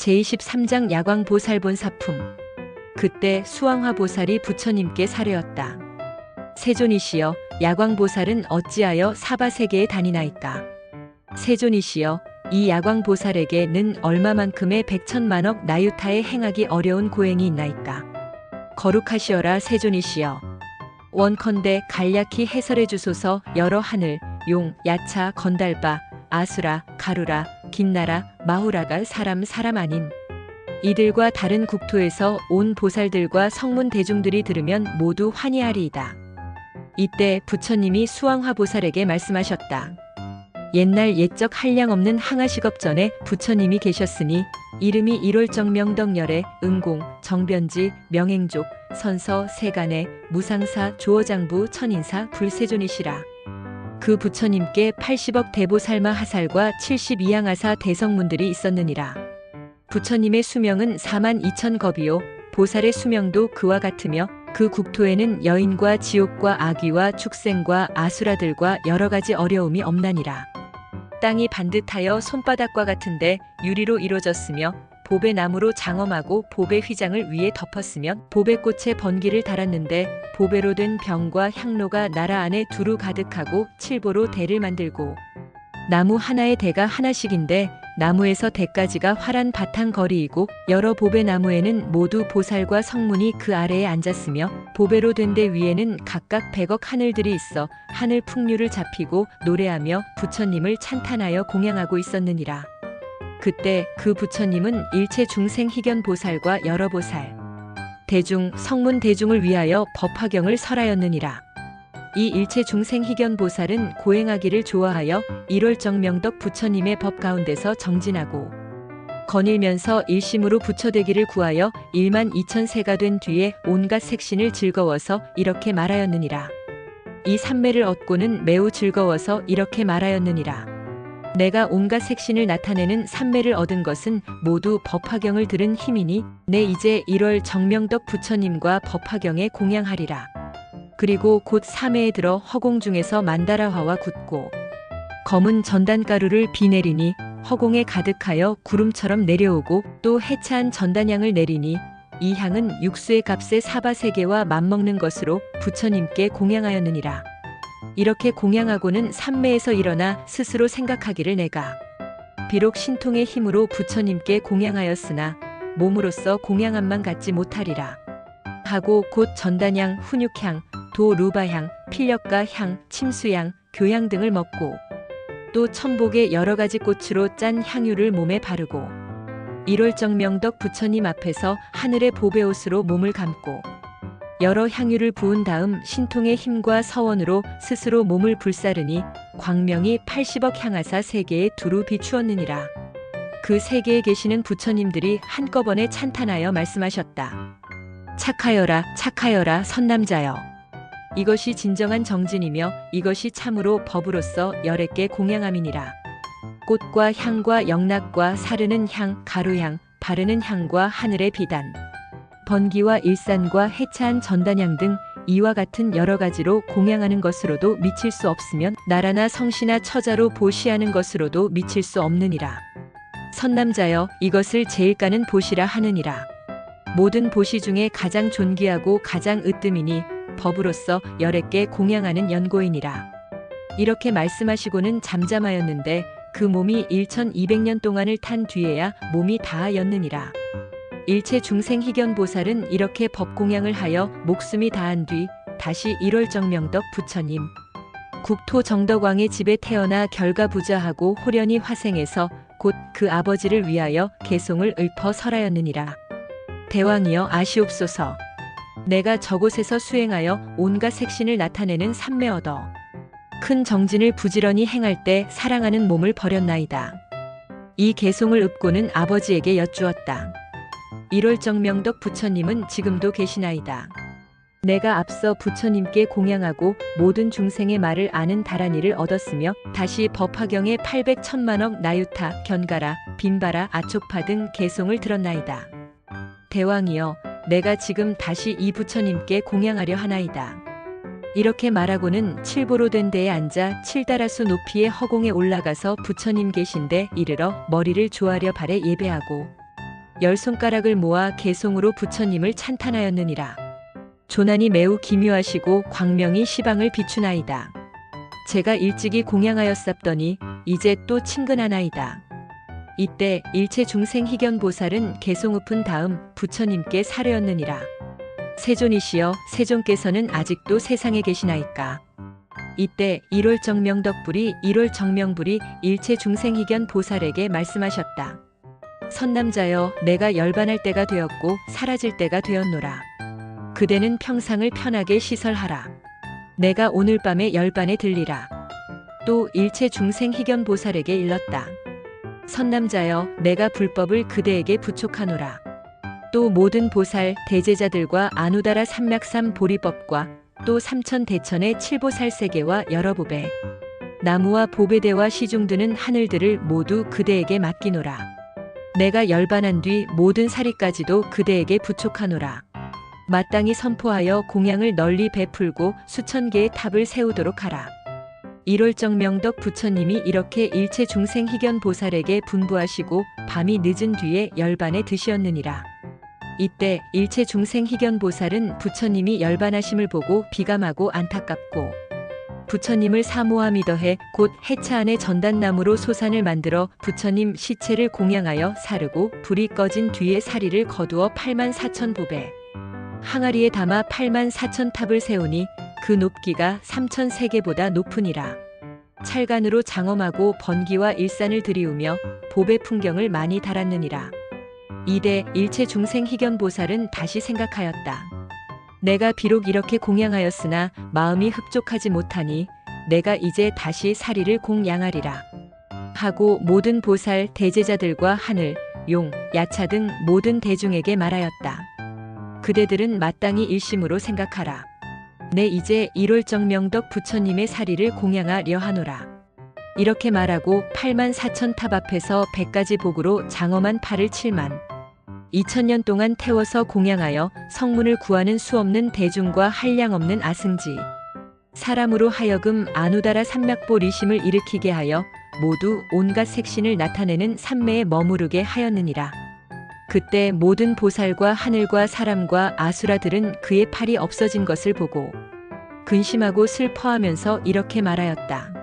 제23장 야광보살본 사품. 그때 수왕화 보살이 부처님께 사려었다. 세존이시여, 야광보살은 어찌하여 사바세계에 다니나이까? 세존이시여, 이 야광보살에게는 얼마만큼의 백천만억 나유타에 행하기 어려운 고행이 있나이까? 거룩하시어라 세존이시여. 원컨대 간략히 해설해 주소서 여러 하늘, 용, 야차, 건달바, 아수라, 가루라, 긴나라, 마후라가 사람 사람 아닌 이들과 다른 국토에서 온 보살들과 성문 대중들이 들으면 모두 환희하리이다. 이때 부처님이 수왕화 보살에게 말씀하셨다. 옛날 옛적 한량 없는 항아식업 전에 부처님이 계셨으니 이름이 일월정명덕열의 응공, 정변지, 명행족, 선서, 세간의, 무상사, 조어장부, 천인사, 불세존이시라. 그 부처님께 80억 대보살마 하살과 72양아사 대성문들이 있었느니라. 부처님의 수명은 4만 2천 겁이요. 보살의 수명도 그와 같으며 그 국토에는 여인과 지옥과 아귀와 축생과 아수라들과 여러 가지 어려움이 없나니라. 땅이 반듯하여 손바닥과 같은데 유리로 이루어졌으며 보배 나무로 장엄하고 보배 휘장을 위에 덮었으면 보배 꽃에 번기를 달았는데 보배로 된 병과 향로가 나라 안에 두루 가득하고 칠보로 대를 만들고 나무 하나의 대가 하나씩인데 나무에서 대까지가 활한 바탕 거리이고 여러 보배 나무에는 모두 보살과 성문이 그 아래에 앉았으며 보배로 된 데 위에는 각각 백억 하늘들이 있어 하늘 풍류를 잡히고 노래하며 부처님을 찬탄하여 공양하고 있었느니라. 그때 그 부처님은 일체 중생 희견 보살과 여러 보살, 대중, 성문 대중을 위하여 법화경을 설하였느니라. 이 일체 중생 희견 보살은 고행하기를 좋아하여 일월정명덕 부처님의 법 가운데서 정진하고 거닐면서 일심으로 부처되기를 구하여 1만 2천 세가 된 뒤에 온갖 색신을 즐거워서 이렇게 말하였느니라. 이 삼매를 얻고는 매우 즐거워서 이렇게 말하였느니라. 내가 온갖 색신을 나타내는 삼매를 얻은 것은 모두 법화경을 들은 힘이니 내 이제 1월 정명덕 부처님과 법화경에 공양하리라. 그리고 곧 삼해에 들어 허공 중에서 만다라화와 굳고 검은 전단가루를 비 내리니 허공에 가득하여 구름처럼 내려오고 또 해찬 전단향을 내리니 이 향은 육수의 값에 사바세계와 맞먹는 것으로 부처님께 공양하였느니라. 이렇게 공양하고는 삼매에서 일어나 스스로 생각하기를 내가 비록 신통의 힘으로 부처님께 공양하였으나 몸으로서 공양함만 갖지 못하리라. 하고 곧 전단향, 훈육향, 도 루바향, 필력가 향, 침수향, 교향 등을 먹고 또 천복의 여러 가지 꽃으로 짠 향유를 몸에 바르고 일월정 명덕 부처님 앞에서 하늘의 보배옷으로 몸을 감고 여러 향유를 부은 다음 신통의 힘과 서원으로 스스로 몸을 불사르니 광명이 80억 향하사 세계에 두루 비추었느니라. 그 세계에 계시는 부처님들이 한꺼번에 찬탄하여 말씀하셨다. 착하여라, 착하여라, 선남자여. 이것이 진정한 정진이며 이것이 참으로 법으로서 열애께 공양함이니라. 꽃과 향과 영락과 사르는 향, 가루향, 바르는 향과 하늘의 비단, 번기와 일산과 해차한 전단향 등 이와 같은 여러 가지로 공양하는 것으로도 미칠 수 없으면 나라나 성시나 처자로 보시하는 것으로도 미칠 수 없느니라. 선남자여 이것을 제일가는 보시라 하느니라. 모든 보시 중에 가장 존귀하고 가장 으뜸이니 법으로서 열애께 공양하는 연고이니라. 이렇게 말씀하시고는 잠잠하였는데 그 몸이 1200년 동안을 탄 뒤에야 몸이 다하였느니라. 일체 중생 희견 보살은 이렇게 법공양을 하여 목숨이 다한 뒤 다시 1월 정명덕 부처님 국토 정덕왕의 집에 태어나 결가부자하고 호련히 화생해서 곧 그 아버지를 위하여 개송을 읊어 설하였느니라. 대왕이여 아시옵소서. 내가 저곳에서 수행하여 온갖 색신을 나타내는 삼매 얻어 큰 정진을 부지런히 행할 때 사랑하는 몸을 버렸나이다. 이 개송을 읊고는 아버지에게 여쭈었다. 1월 정 명덕 부처님은 지금도 계시나이다. 내가 앞서 부처님께 공양하고 모든 중생의 말을 아는 다란이를 얻었으며 다시 법화경에 800 천만억 나유타, 견가라, 빈바라, 아초파 등 개송을 들었나이다. 대왕이여, 내가 지금 다시 이 부처님께 공양하려 하나이다. 이렇게 말하고는 칠보로 된 데에 앉아 칠다라수 높이의 허공에 올라가서 부처님 계신데 이르러 머리를 조아려 발에 예배하고 열 손가락을 모아 개송으로 부처님을 찬탄하였느니라. 조난이 매우 기묘하시고 광명이 시방을 비추나이다. 제가 일찍이 공양하였sap더니 이제 또 친근하나이다. 이때 일체 중생 희견 보살은 개송읍은 다음 부처님께 사려였느니라. 세존이시여 세존께서는 아직도 세상에 계시나이까. 이때 1월 정명덕불이 1월 정명불이 일체 중생희견 보살에게 말씀하셨다. 선남자여 내가 열반할 때가 되었고 사라질 때가 되었노라. 그대는 평상을 편하게 시설하라. 내가 오늘 밤에 열반에 들리라. 또 일체 중생 희견 보살에게 일렀다. 선남자여 내가 불법을 그대에게 부촉하노라. 또 모든 보살 대제자들과 아누다라 삼맥삼 보리법과 또 삼천 대천의 칠보살 세계와 여러 보배 나무와 보배대와 시중 드는 하늘들을 모두 그대에게 맡기노라. 내가 열반한 뒤 모든 사리까지도 그대에게 부촉하노라. 마땅히 선포하여 공양을 널리 베풀고 수천 개의 탑을 세우도록 하라. 1월정 명덕 부처님이 이렇게 일체 중생 희견 보살에게 분부하시고 밤이 늦은 뒤에 열반에 드시었느니라. 이때 일체 중생 희견 보살은 부처님이 열반하심을 보고 비감하고 안타깝고 부처님을 사모함이 더해 곧 해차 안에 전단나무로 소산을 만들어 부처님 시체를 공양하여 사르고 불이 꺼진 뒤에 사리를 거두어 8만 4천 보배 항아리에 담아 8만 4천 탑을 세우니 그 높기가 3천 세계보다 높으니라. 찰간으로 장엄하고 번기와 일산을 들이우며 보배 풍경을 많이 달았느니라. 이대 일체 중생 희견 보살은 다시 생각하였다. 내가 비록 이렇게 공양하였으나 마음이 흡족하지 못하니 내가 이제 다시 사리를 공양하리라. 하고 모든 보살 대제자들과 하늘, 용, 야차 등 모든 대중에게 말하였다. 그대들은 마땅히 일심으로 생각하라. 내 이제 1월 정명덕 부처님의 사리를 공양하려 하노라. 이렇게 말하고 8만 4천 탑 앞에서 100가지 복으로 장엄한 팔을 7만 2천 년 동안 태워서 공양하여 성문을 구하는 수 없는 대중과 한량 없는 아승지 사람으로 하여금 아누다라 삼맥보 리심을 일으키게 하여 모두 온갖 색신을 나타내는 삼매에 머무르게 하였느니라. 그때 모든 보살과 하늘과 사람과 아수라들은 그의 팔이 없어진 것을 보고 근심하고 슬퍼하면서 이렇게 말하였다.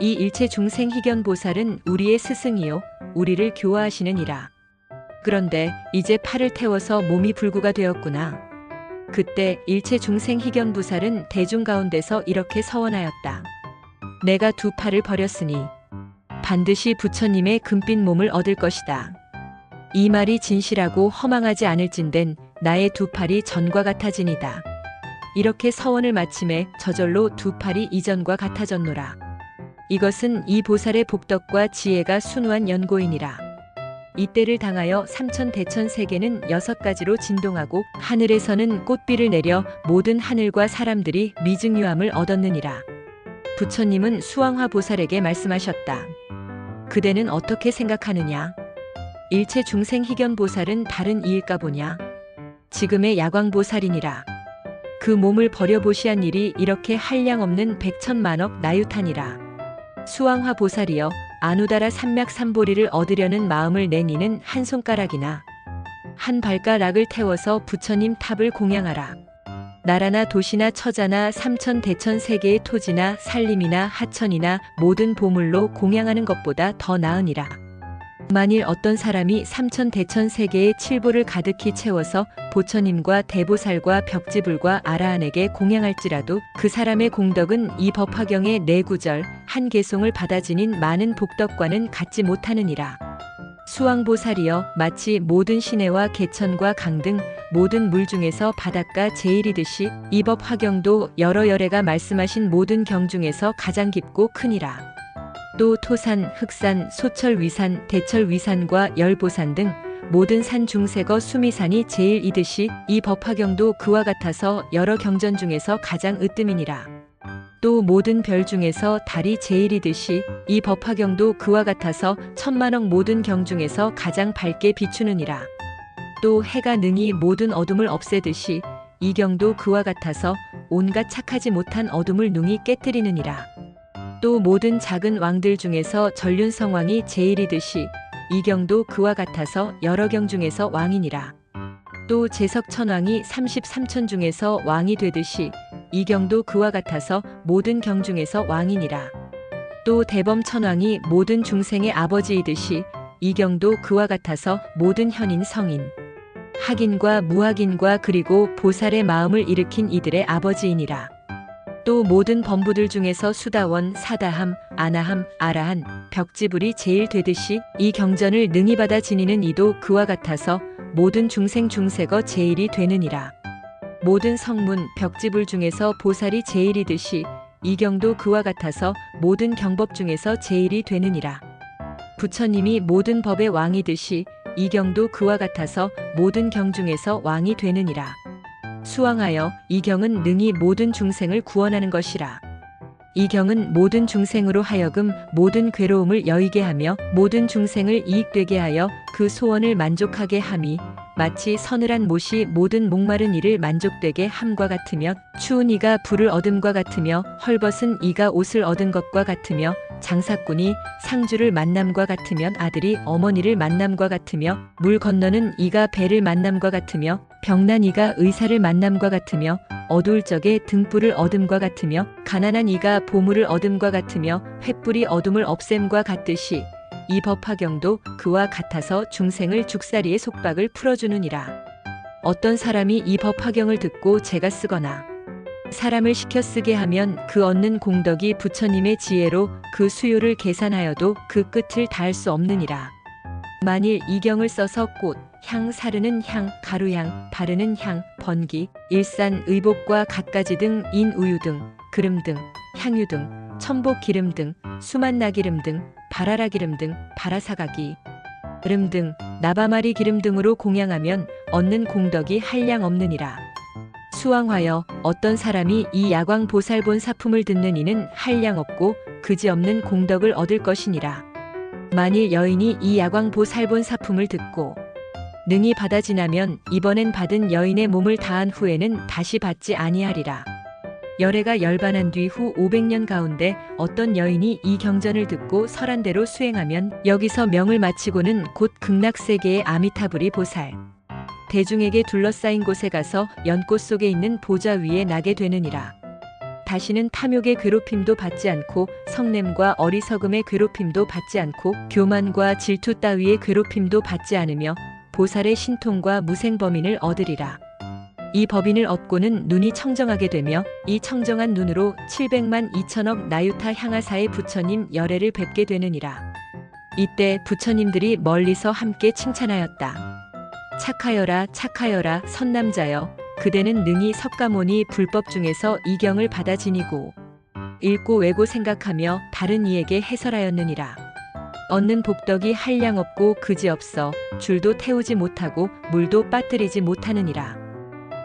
이 일체 중생 희견 보살은 우리의 스승이요 우리를 교화하시느니라. 그런데 이제 팔을 태워서 몸이 불구가 되었구나. 그때 일체 중생 희견 보살은 대중 가운데서 이렇게 서원하였다. 내가 두 팔을 버렸으니 반드시 부처님의 금빛 몸을 얻을 것이다. 이 말이 진실하고 허망하지 않을진된 나의 두 팔이 전과 같아지니다. 이렇게 서원을 마침에 저절로 두 팔이 이전과 같아졌노라. 이것은 이 보살의 복덕과 지혜가 순후한 연고이니라. 이때를 당하여 삼천 대천 세계는 여섯 가지로 진동하고 하늘에서는 꽃비를 내려 모든 하늘과 사람들이 미증유함을 얻었느니라. 부처님은 수왕화 보살에게 말씀하셨다. 그대는 어떻게 생각하느냐? 일체 중생 희견 보살은 다른 이일까 보냐? 지금의 야광 보살이니라. 그 몸을 버려보시한 일이 이렇게 한량 없는 백천만억 나유탄이라. 수왕화 보살이여 아누다라 삼맥 삼보리를 얻으려는 마음을 낸 이는 한 손가락이나 한 발가락을 태워서 부처님 탑을 공양하라. 나라나 도시나 처자나 삼천 대천 세계의 토지나 산림이나 하천이나 모든 보물로 공양하는 것보다 더 나으니라. 만일 어떤 사람이 삼천 대천 세계의 칠보를 가득히 채워서 보처님과 대보살과 벽지불과 아라한에게 공양할지라도 그 사람의 공덕은 이 법화경의 네 구절 한 개송을 받아 지닌 많은 복덕과는 같지 못하느니라. 수왕보살이여 마치 모든 시내와 개천과 강 등 모든 물 중에서 바닷가 제일이듯이 이 법화경도 여러 열애가 말씀하신 모든 경 중에서 가장 깊고 크니라. 또 토산, 흑산, 소철 위산, 대철 위산과 열보산 등 모든 산 중세거 수미산이 제일 이듯이 이 법화경도 그와 같아서 여러 경전 중에서 가장 으뜸이니라. 또 모든 별 중에서 달이 제일이듯이 이 법화경도 그와 같아서 천만억 모든 경 중에서 가장 밝게 비추느니라. 또 해가 능히 모든 어둠을 없애듯이 이 경도 그와 같아서 온갖 착하지 못한 어둠을 능히 깨뜨리느니라. 또 모든 작은 왕들 중에서 전륜성왕이 제일이듯이 이경도 그와 같아서 여러 경 중에서 왕이니라. 또 제석 천왕이 33천 중에서 왕이 되듯이 이경도 그와 같아서 모든 경 중에서 왕이니라. 또 대범 천왕이 모든 중생의 아버지이듯이 이경도 그와 같아서 모든 현인 성인 학인과 무학인과 그리고 보살의 마음을 일으킨 이들의 아버지이니라. 또 모든 범부들 중에서 수다원, 사다함, 아나함, 아라한, 벽지불이 제일 되듯이 이 경전을 능히 받아 지니는 이도 그와 같아서 모든 중생 중세거 제일이 되느니라. 모든 성문, 벽지불 중에서 보살이 제일이듯이 이 경도 그와 같아서 모든 경법 중에서 제일이 되느니라. 부처님이 모든 법의 왕이듯이 이 경도 그와 같아서 모든 경 중에서 왕이 되느니라. 수왕하여 이 경은 능히 모든 중생을 구원하는 것이라. 이 경은 모든 중생으로 하여금 모든 괴로움을 여의게 하며 모든 중생을 이익되게 하여 그 소원을 만족하게 함이 마치 서늘한 못이 모든 목마른 이를 만족되게 함과 같으며 추운 이가 불을 얻음과 같으며 헐벗은 이가 옷을 얻은 것과 같으며 장사꾼이 상주를 만남과 같으면 아들이 어머니를 만남과 같으며 물 건너는 이가 배를 만남과 같으며 병난 이가 의사를 만남과 같으며 어두울 적에 등불을 얻음과 같으며 가난한 이가 보물을 얻음과 같으며 횃불이 어둠을 없앰과 같듯이 이 법화경도 그와 같아서 중생을 죽사리의 속박을 풀어주느니라. 어떤 사람이 이 법화경을 듣고 제가 쓰거나 사람을 시켜 쓰게 하면 그 얻는 공덕이 부처님의 지혜로 그 수요를 계산하여도 그 끝을 다할 수 없느니라. 만일 이 경을 써서 꽃, 향 사르는 향, 가루향, 바르는 향, 번기, 일산, 의복과 갖가지 등 인우유 등, 그름 등, 향유 등, 첨복 기름 등, 수만나 기름 등, 바라라 기름 등, 바라사가기, 기름 등, 나바마리 기름 등으로 공양하면 얻는 공덕이 한량 없느니라. 수왕하여 어떤 사람이 이 야광 보살본 사품을 듣는 이는 한량 없고 그지없는 공덕을 얻을 것이니라. 만일 여인이 이 야광 보살본 사품을 듣고 능히 받아 지나면 이번엔 받은 여인의 몸을 다한 후에는 다시 받지 아니하리라. 열애가 열반한 뒤 후 500년 가운데 어떤 여인이 이 경전을 듣고 설한대로 수행하면 여기서 명을 마치고는 곧 극락세계의 아미타불이 보살. 대중에게 둘러싸인 곳에 가서 연꽃 속에 있는 보좌 위에 나게 되느니라. 다시는 탐욕의 괴롭힘도 받지 않고 성냄과 어리석음의 괴롭힘도 받지 않고 교만과 질투 따위의 괴롭힘도 받지 않으며 보살의 신통과 무생범인을 얻으리라. 이 법인을 얻고는 눈이 청정하게 되며 이 청정한 눈으로 700만 2천억 나유타 향하사의 부처님 열애를 뵙게 되느니라. 이때 부처님들이 멀리서 함께 칭찬하였다. 착하여라 착하여라 선남자여 그대는 능히 석가모니 불법 중에서 이경을 받아 지니고 읽고 외고 생각하며 다른 이에게 해설하였느니라. 얻는 복덕이 한량 없고 그지 없어 줄도 태우지 못하고 물도 빠뜨리지 못하느니라.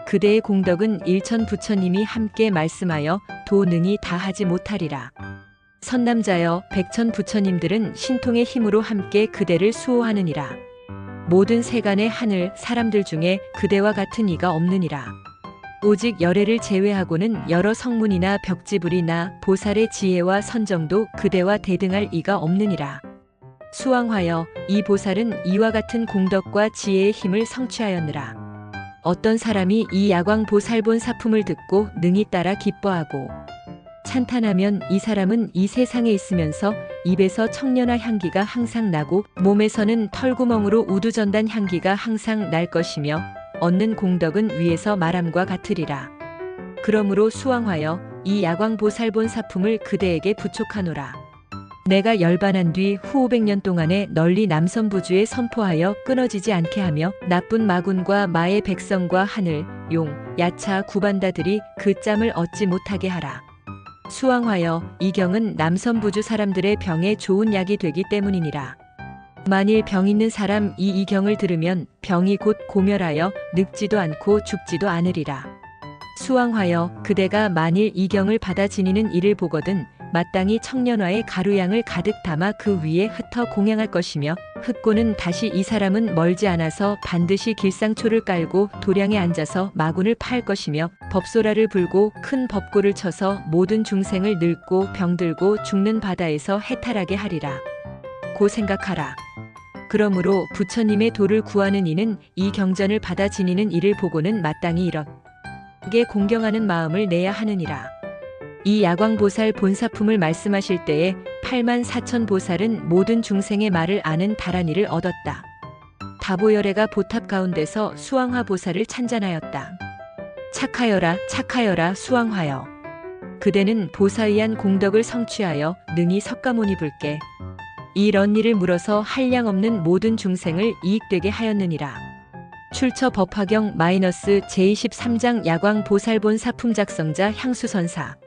그대의 공덕은 일천 부처님이 함께 말씀하여 도능히 다하지 못하리라. 선남자여 백천 부처님들은 신통의 힘으로 함께 그대를 수호하느니라. 모든 세간의 하늘 사람들 중에 그대와 같은 이가 없느니라. 오직 열애를 제외하고는 여러 성문이나 벽지불이나 보살의 지혜와 선정도 그대와 대등할 이가 없느니라. 수왕하여 이 보살은 이와 같은 공덕과 지혜의 힘을 성취하였느라. 어떤 사람이 이 야광 보살본 사품을 듣고 능히 따라 기뻐하고 찬탄하면 이 사람은 이 세상에 있으면서 입에서 청년화 향기가 항상 나고 몸에서는 털구멍으로 우두전단 향기가 항상 날 것이며 얻는 공덕은 위에서 말함과 같으리라. 그러므로 수왕하여 이 야광 보살본 사품을 그대에게 부촉하노라. 내가 열반한 뒤 후 500년 동안에 널리 남선부주에 선포하여 끊어지지 않게 하며 나쁜 마군과 마의 백성과 하늘, 용, 야차, 구반다들이 그 짬을 얻지 못하게 하라. 수왕하여 이 경은 남선부주 사람들의 병에 좋은 약이 되기 때문이니라. 만일 병 있는 사람 이 이경을 들으면 병이 곧 고멸하여 늙지도 않고 죽지도 않으리라. 수왕하여 그대가 만일 이경을 받아 지니는 이를 보거든 마땅히 청년화의 가루양을 가득 담아 그 위에 흩어 공양할 것이며 흩고는 다시 이 사람은 멀지 않아서 반드시 길상초를 깔고 도량에 앉아서 마군을 팔 것이며 법소라를 불고 큰 법고를 쳐서 모든 중생을 늙고 병들고 죽는 바다에서 해탈하게 하리라. 고 생각하라. 그러므로 부처님의 도를 구하는 이는 이 경전을 받아 지니는 이를 보고는 마땅히 이렇게 공경하는 마음을 내야 하느니라. 이 야광보살 본사품을 말씀하실 때에 8만 4천 보살은 모든 중생의 말을 아는 다란이를 얻었다. 다보열애가 보탑 가운데서 수왕화 보살을 찬잔하였다. 착하여라 착하여라 수왕화여. 그대는 보사의한 공덕을 성취하여 능히 석가모니 불께 이런 일을 물어서 한량 없는 모든 중생을 이익되게 하였느니라. 출처 법화경 마이너스 제23장 야광 보살본 사품 작성자 향수선사